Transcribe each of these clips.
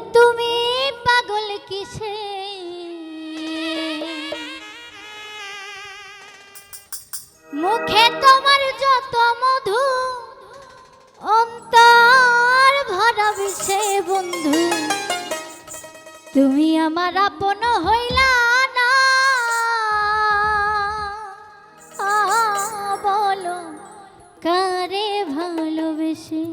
তুমি পাগল কিসে? মুখে তোমার যত মধু, অন্তর ভরা বিষে বন্ধু। তুমি আমার আপন হইলা না। বলো, কারে ভালোবেসে?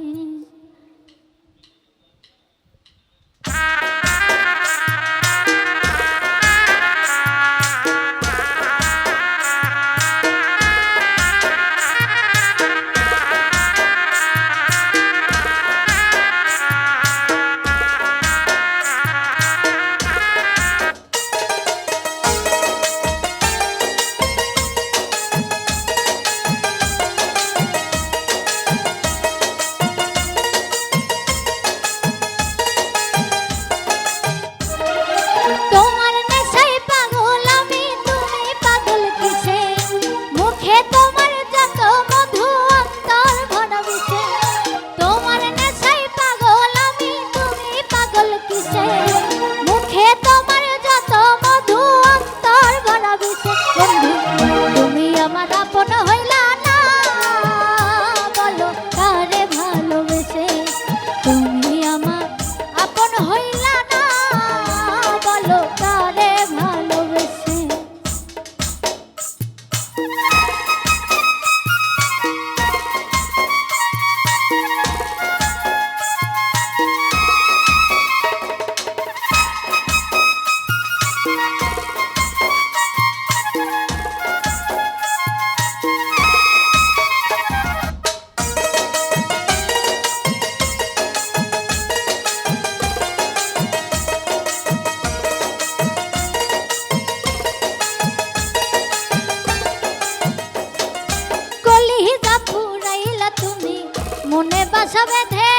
বাসা বেঁধে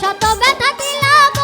শত ব্যথা দিলাম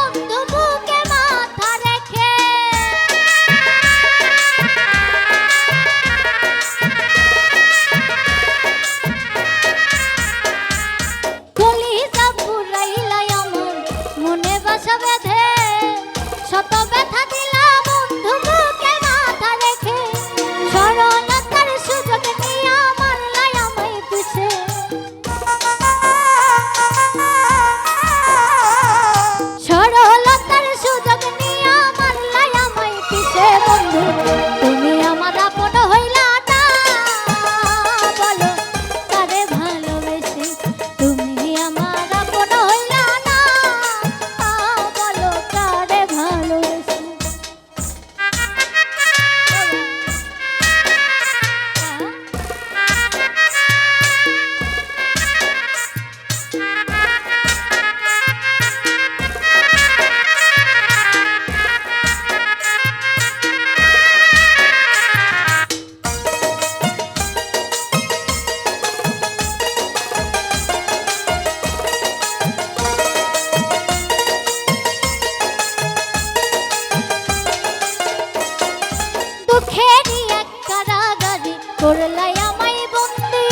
করলাই আমায় বন্দি।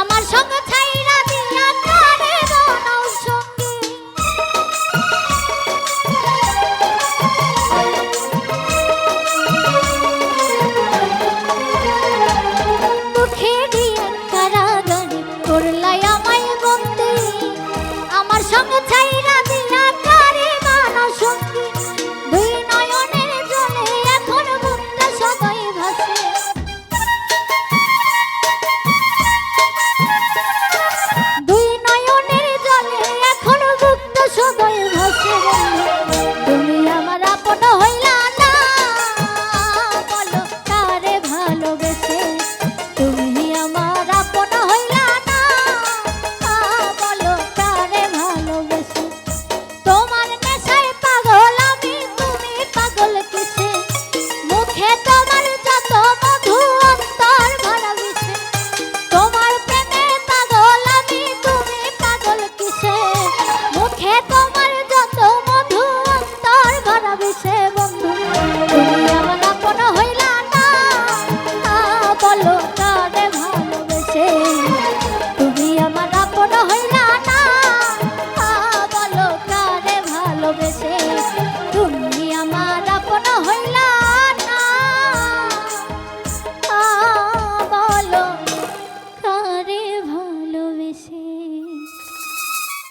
আমার সঙ্গে